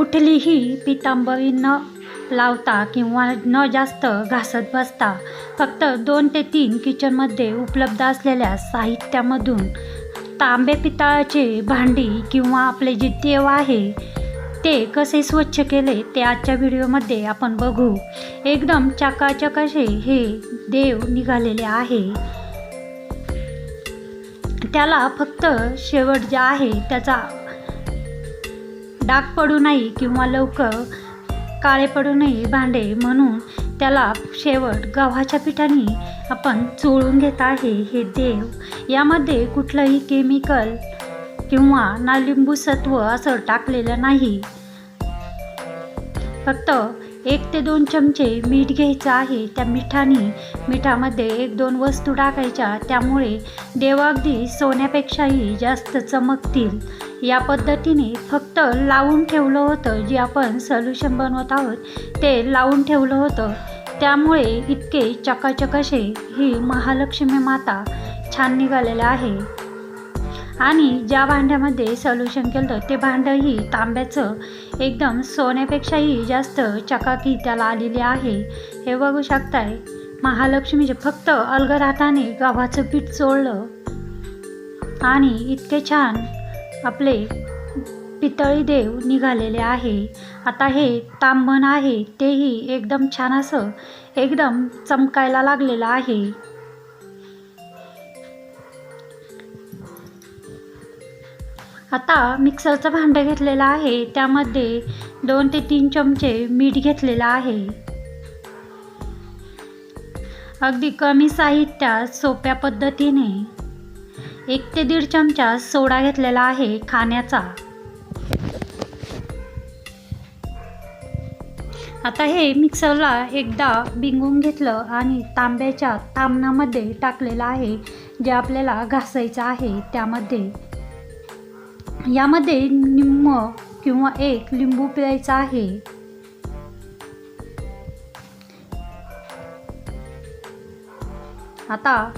कुठलीही पितांबरी न लावता किंवा न जास्त घासत बसता फक्त दोन ते तीन किचनमध्ये उपलब्ध असलेल्या साहित्यामधून तांबे पितळाचे भांडी किंवा आपले जे देव आहे ते कसे स्वच्छ केले ते आजच्या व्हिडिओमध्ये आपण बघू. एकदम चकाचक असे हे देव निघालेले आहे. त्याला फक्त शेवट जे आहे त्याचा डाग पडू नये किंवा लवकर काळे पडू नये भांडे म्हणून त्याला शेवट गव्हाच्या पिठाने आपण चोळून घेत आहे हे देव. यामध्ये कुठलंही केमिकल किंवा ना लिंबू सत्व असं टाकलेलं नाही. फक्त एक ते दोन चमचे मीठ घ्यायचं आहे. त्या मिठाने मिठामध्ये एक दोन वस्तू टाकायच्या. त्यामुळे देव अगदी सोन्यापेक्षाही जास्त चमकतील. या पद्धतीने फक्त लावून ठेवलं होतं जे आपण सोल्युशन बनवत आहोत ते लावून ठेवलं होतं. त्यामुळे इतके चकाचक असे ही महालक्ष्मी माता छान निघालेलं आहे. आणि ज्या भांड्यामध्ये सोल्युशन केलं ते भांडंही तांब्याचं एकदम सोन्यापेक्षाही जास्त चकाकी त्याला आलेली आहे. हे बघू शकताय महालक्ष्मीचे फक्त अलगर हाताने गव्हाचं पीठ चोळलं. आणि इतके छान आपले पितळी देव निघालेले आहे. आता हे तांबण आहे तेही एकदम छान असं एकदम चमकायला लागलेलं आहे. आता मिक्सरचं भांडं घेतलेलं आहे. त्यामध्ये दोन ते तीन चमचे मीठ घेतलेलं आहे. अगदी कमी साहित्यात सोप्या पद्धतीने एक ते दीड चमचा सोडा घेतलेला आहे खाण्याचा. आता हे मिक्सरला एकदा बिंगून घेतलं आणि तांब्याच्या तामणामध्ये टाकलेलं आहे. जे आपल्याला घासायचं आहे त्यामध्ये यामध्ये निम्म किंवा एक लिंबू पिळायचा आहे. आता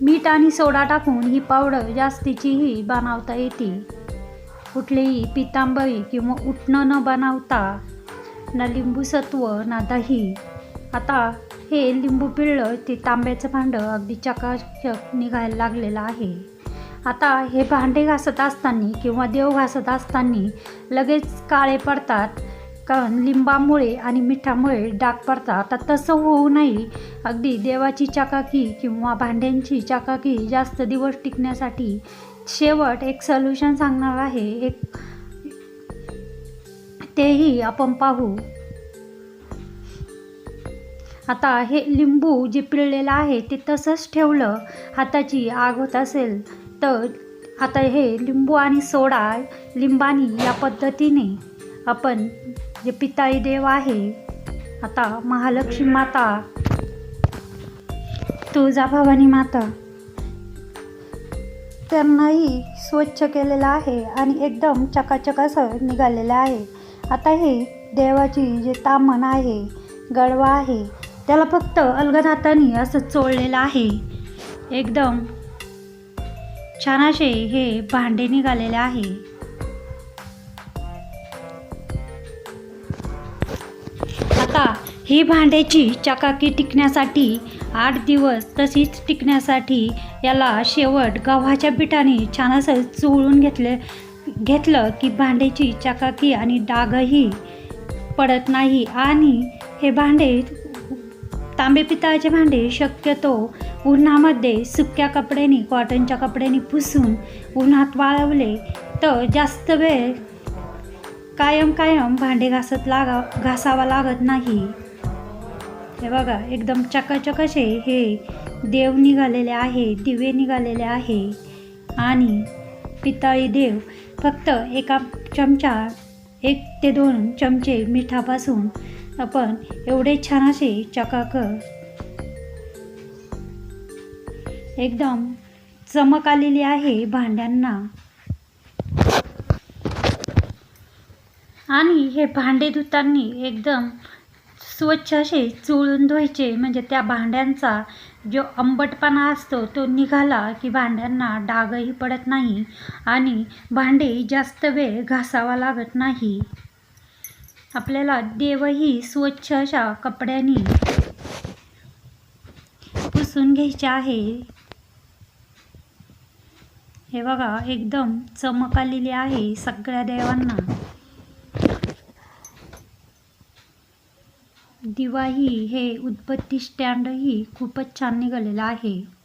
मीठ आणि सोडा टाकून ही पावडर जास्तीचीही बनवता येते. कुठलीही पितांबरी किंवा उठणं न बनवता ना लिंबूसत्व ना दही. आता हे लिंबू पिळलं ते तांब्याचं भांडं अगदी चकाचक निघायला लागलेलं आहे. आता हे भांडे घासत असताना किंवा देव घासत असताना लगेच काळे पडतात. कारण लिंबामुळे आणि मिठामुळे डाग पडतात. आता तसं होऊ नये अगदी देवाची चाकाकी किंवा भांड्यांची चाकाकी जास्त दिवस टिकण्यासाठी शेवट एक सोल्युशन सांगणार आहे. एक तेही आपण पाहू. आता हे लिंबू जे पिळलेलं आहे ते तसंच ठेवलं. हाताची आग होत असेल. तर आता हे लिंबू आणि सोडा लिंबानी या पद्धतीने आपण जे पिताई देव आहे आता महालक्ष्मी माता तुळजाभवानी माता त्यांनाही स्वच्छ केलेलं आहे आणि एकदम चकाचक असं निघालेलं आहे. आता हे देवाची जे तामण आहे गडवा आहे त्याला फक्त अलगद हाताने असं चोळलेलं आहे. एकदम छान असे हे भांडे निघालेले आहे. आता ही भांड्याची चकाकी टिकण्यासाठी आठ दिवस तशीच टिकण्यासाठी याला शेवट गव्हाच्या पिठाने छान असं चोळून घेतले घेतलं की भांड्याची चकाकी आणि डागही पडत नाही. आणि हे भांडे तांबे पितळाचे भांडे शक्यतो उन्हामध्ये सुक्या कपड्याने कॉटनच्या कपड्याने पुसून उन्हात वाळवले तर जास्त वेळ कायम कायम भांडे घासत लागा घासावा लागत नाही. हे बघा एकदम चकाचक असे हे देव निघालेले आहे दिवे निघालेले आहे. आणि पितळी देव फक्त एका चमचा एक ते दोन चमचे मिठापासून आपण एवढे छान असे चकाक एकदम चमक आलेली आहे भांड्यांना. आणि हे भांडे धुताना एकदम स्वच्छ असे चोळून धुवायचे. म्हणजे त्या भांड्यांचा जो आंबटपणा असतो तो निघाला की भांड्यांना डागही पडत नाही आणि भांडे जास्त वेळ घासावा लागत नाही. आपल्याला देवही स्वच्छ अशा कपड्यांनी पुसून घ्यायचे आहे. हे बघा एकदम चमक आलेली आहे सगळ्या देवांना. दिवाही हे उदबत्ती स्टँडही खूपच छान निघालेलं आहे.